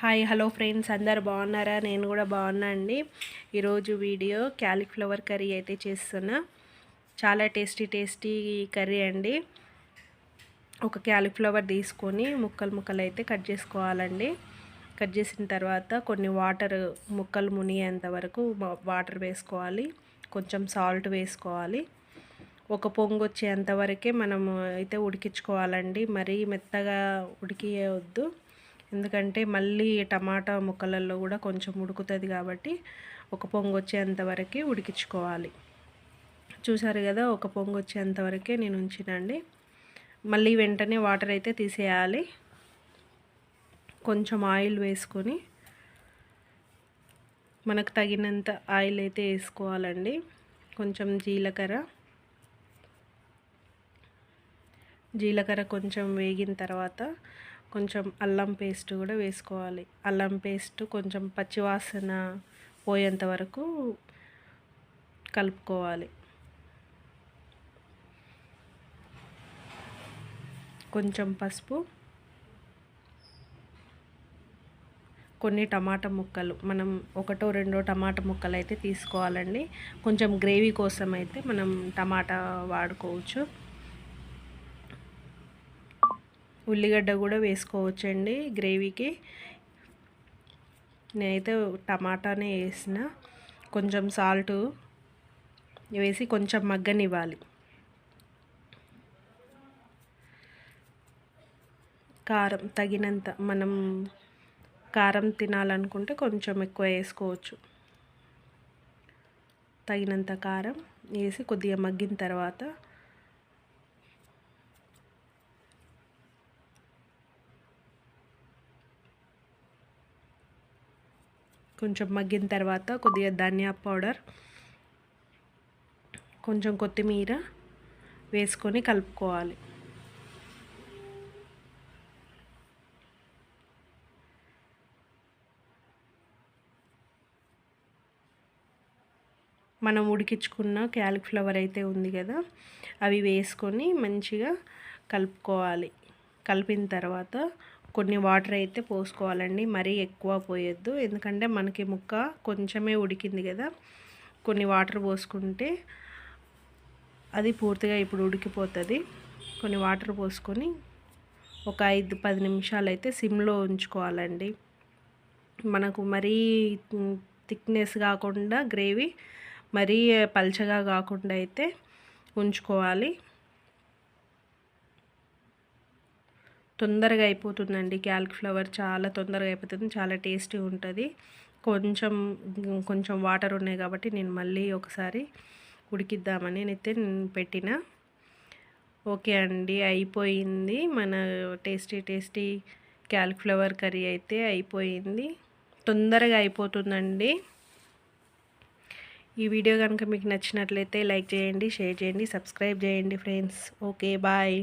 Hi hello friends అందరు బాగున్నారా? నేను కూడా బాగున్నా అండి. ఈరోజు వీడియో క్యాలీఫ్లవర్ కర్రీ అయితే చేస్తున్నా. చాలా టేస్టీ టేస్టీ కర్రీ అండి. ఒక క్యాలీఫ్లవర్ తీసుకొని ముక్కలు ముక్కలు అయితే కట్ చేసుకోవాలండి. కట్ చేసిన తర్వాత కొన్ని వాటర్ ముక్కలు మునిగేంత వరకు వాటర్ వేసుకోవాలి. కొంచెం సాల్ట్ వేసుకోవాలి. ఒక పొంగు వచ్చేంత వరకే మనము అయితే ఉడికించుకోవాలండి. మరీ మెత్తగా ఉడికియవద్దు. ఎందుకంటే మళ్ళీ టమాటా ముక్కలలో కూడా కొంచెం ఉడుకుతుంది కాబట్టి ఒక పొంగు వచ్చేంత వరకే ఉడికించుకోవాలి. చూసారు కదా ఒక పొంగు వచ్చేంతవరకే నేను ఉంచినండి. మళ్ళీ వెంటనే వాటర్ అయితే తీసేయాలి. కొంచెం ఆయిల్ వేసుకొని మనకు తగినంత ఆయిల్ అయితే వేసుకోవాలండి. కొంచెం జీలకర్ర. జీలకర్ర కొంచెం వేగిన తర్వాత కొంచెం అల్లం పేస్ట్ కూడా వేసుకోవాలి. అల్లం పేస్ట్ కొంచెం పచ్చివాసన పోయేంత వరకు కలుపుకోవాలి. కొంచెం పసుపు. కొన్ని టమాటా ముక్కలు. మనం ఒకటో రెండో టమాటా ముక్కలు అయితే తీసుకోవాలండి. కొంచెం గ్రేవీ కోసం అయితే మనం టమాటా వాడుకోవచ్చు. ఉల్లిగడ్డ కూడా వేసుకోవచ్చండి గ్రేవీకి. నేనైతే టమాటానే వేసిన. కొంచెం సాల్ట్ వేసి కొంచెం మగ్గనివ్వాలి. కారం తగినంత మనం కారం తినాలనుకుంటే కొంచెం ఎక్కువ వేసుకోవచ్చు. తగినంత కారం వేసి కొద్దిగా మగ్గిన తర్వాత కొంచెం మగ్గిన తర్వాత కొద్దిగా ధనియా పౌడర్ కొంచెం కొత్తిమీర వేసుకొని కలుపుకోవాలి. మనం ఉడికించుకున్న క్యాలిఫ్లవర్ అయితే ఉంది కదా అవి వేసుకొని మంచిగా కలుపుకోవాలి. కలిపిన తర్వాత కొన్ని వాటర్ అయితే పోసుకోవాలండి. మరీ ఎక్కువ పోయొద్దు. ఎందుకంటే మనకి ముక్క కొంచెమే ఉడికింది కదా. కొన్ని వాటర్ పోసుకుంటే అది పూర్తిగా ఇప్పుడు ఉడికిపోతుంది. కొన్ని వాటర్ పోసుకొని ఒక ఐదు పది నిమిషాలు అయితే సిమ్లో ఉంచుకోవాలండి. మనకు మరీ థిక్నెస్ కాకుండా గ్రేవీ మరీ పల్చగా కాకుండా అయితే ఉంచుకోవాలి. తొందరగా అయిపోతుందండి. క్యాలిఫ్లవర్ చాలా తొందరగా అయిపోతుంది. చాలా టేస్టీ ఉంటుంది. కొంచెం కొంచెం వాటర్ ఉన్నాయి కాబట్టి నేను మళ్ళీ ఒకసారి ఉడికిద్దామని అయితే పెట్టిన. ఓకే అండి అయిపోయింది. మన టేస్టీ టేస్టీ క్యాలిఫ్లవర్ కర్రీ అయితే అయిపోయింది. తొందరగా అయిపోతుందండి. ఈ వీడియో కనుక మీకు నచ్చినట్లయితే లైక్ చేయండి షేర్ చేయండి సబ్స్క్రైబ్ చేయండి ఫ్రెండ్స్. Okay bye.